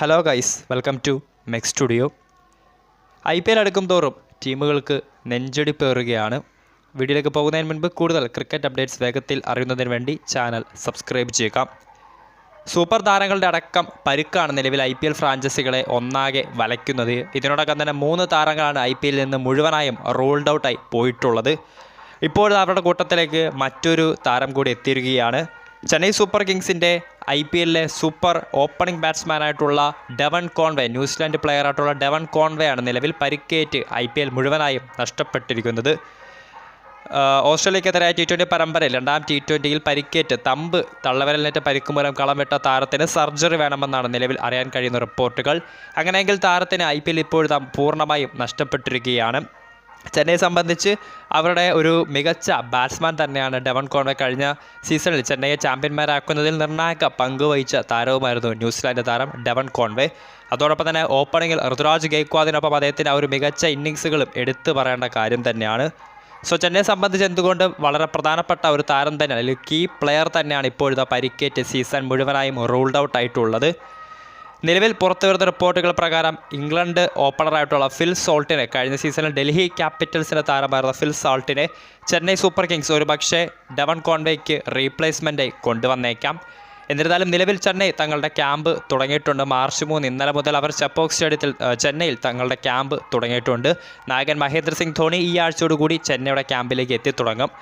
Hello guys welcome to Mex studio I P L അടുക്കും തോറും ടീമുകൾക്ക് നെഞ്ചടി പേറുകയാണ് വീഡിയോയിലേക്ക് പോകുന്നതിന് മുൻപ് കൂടുതൽ ക്രിക്കറ്റ് അപ്ഡേറ്റ്സ് വേഗത്തിൽ അറിയുന്നതിന് വേണ്ടി ചാനൽ സബ്സ്ക്രൈബ് ചെയ്യുക. സൂപ്പർ താരങ്ങളുടെ അടക്കം പരുക്കാണ് നിലവിൽ ഐ പി എൽ ഫ്രാഞ്ചൈസികളെ ഒന്നാകെ വലയ്ക്കുന്നത്. ഇതിനോടകം തന്നെ മൂന്ന് താരങ്ങളാണ് ഐ പി എല്ലിൽ നിന്ന് മുഴുവനായും റോൾഡ് ഔട്ടായി പോയിട്ടുള്ളത്. ഇപ്പോൾ അവരുടെ കൂട്ടത്തിലേക്ക് മറ്റൊരു താരം കൂടി എത്തിയിരിക്കുകയാണ്. ചെന്നൈ സൂപ്പർ കിങ്സിന്റെ ഐ പി എല്ലിലെ സൂപ്പർ ഓപ്പണിംഗ് ബാറ്റ്സ്മാനായിട്ടുള്ള ഡെവൻ കോൺവേ ന്യൂസിലാൻഡ് പ്ലെയറായിട്ടുള്ള ഡെവൻ കോൺവേ ആണ് നിലവിൽ പരിക്കേറ്റ് ഐ പി എൽ മുഴുവനായും നഷ്ടപ്പെട്ടിരിക്കുന്നത്. ഓസ്ട്രേലിയക്കെതിരായ ടി ട്വന്റി പരമ്പരയിൽ രണ്ടാം ടി ട്വന്റിയിൽ പരിക്കേറ്റ് തമ്പ് തള്ളവരലിനേറ്റ പരിക്ക് മൂലം കളം വിട്ട താരത്തിന് സർജറി വേണമെന്നാണ് നിലവിൽ അറിയാൻ കഴിയുന്ന റിപ്പോർട്ടുകൾ. അങ്ങനെയെങ്കിൽ താരത്തിന് ഐ പി എൽ ഇപ്പോഴും പൂർണമായും നഷ്ടപ്പെട്ടിരിക്കുകയാണ്. ചെന്നൈയെ സംബന്ധിച്ച് അവരുടെ ഒരു മികച്ച ബാറ്റ്സ്മാൻ തന്നെയാണ് ഡെവൻ കോൺവേ കഴിഞ്ഞ സീസണിൽ ചെന്നൈയെ ചാമ്പ്യന്മാരാക്കുന്നതിൽ നിർണായക പങ്ക് വഹിച്ച താരവുമായിരുന്നു ന്യൂസിലാൻഡ് താരം ഡെവൻ കോൺവേ. അതോടൊപ്പം തന്നെ ഓപ്പണിങ്ങിൽ ഋതുരാജ് ഗെയ്ക്വാദിനൊപ്പം അദ്ദേഹത്തിന്റെ ആ ഒരു മികച്ച ഇന്നിങ്സുകളും എടുത്തു പറയേണ്ട കാര്യം തന്നെയാണ്. സോ ചെന്നൈ സംബന്ധിച്ച് എന്തുകൊണ്ട് വളരെ പ്രധാനപ്പെട്ട ഒരു താരം തന്നെയാണ് അല്ലെങ്കിൽ കീ പ്ലെയർ തന്നെയാണ് ഇപ്പോഴത്തെ പരിക്കേറ്റ് സീസൺ മുഴുവനായും റൂൾഡ് ഔട്ട് ആയിട്ടുള്ളത്? നിലവിൽ പുറത്തു വരുന്ന റിപ്പോർട്ടുകൾ പ്രകാരം ഇംഗ്ലണ്ട് ഓപ്പണറായിട്ടുള്ള ഫിൽ സോൾട്ടിനെ കഴിഞ്ഞ സീസണിൽ ഡൽഹി ക്യാപിറ്റൽസിന്റെ താരമായിരുന്ന ഫിൽ സോൾട്ടിനെ ചെന്നൈ സൂപ്പർ കിങ്സ് ഒരു പക്ഷേ ഡെവൻ കോൺവേക്ക് റീപ്ലേസ്മെന്റായി കൊണ്ടുവന്നേക്കാം. എന്നിരുന്നാലും നിലവിൽ ചെന്നൈ തങ്ങളുടെ ക്യാമ്പ് തുടങ്ങിയിട്ടുണ്ട്. മാർച്ച് മൂന്ന് ഇന്നലെ മുതൽ അവർ ചെപ്പോക് സ്റ്റേഡിയത്തിൽ ചെന്നൈയിൽ തങ്ങളുടെ ക്യാമ്പ് തുടങ്ങിയിട്ടുണ്ട്. നായകൻ മഹേന്ദ്ര സിംഗ് ധോണി ഈ ആഴ്ചയോടുകൂടി ചെന്നൈയുടെ ക്യാമ്പിലേക്ക് എത്തി തുടങ്ങും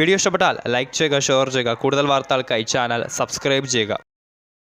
വീഡിയോ ഇഷ്ടപ്പെട്ടാൽ ലൈക്ക് ചെയ്യുക ഷെയർ ചെയ്യുക. കൂടുതൽ വാർത്തകൾക്കായി ചാനൽ സബ്സ്ക്രൈബ് ചെയ്യുക.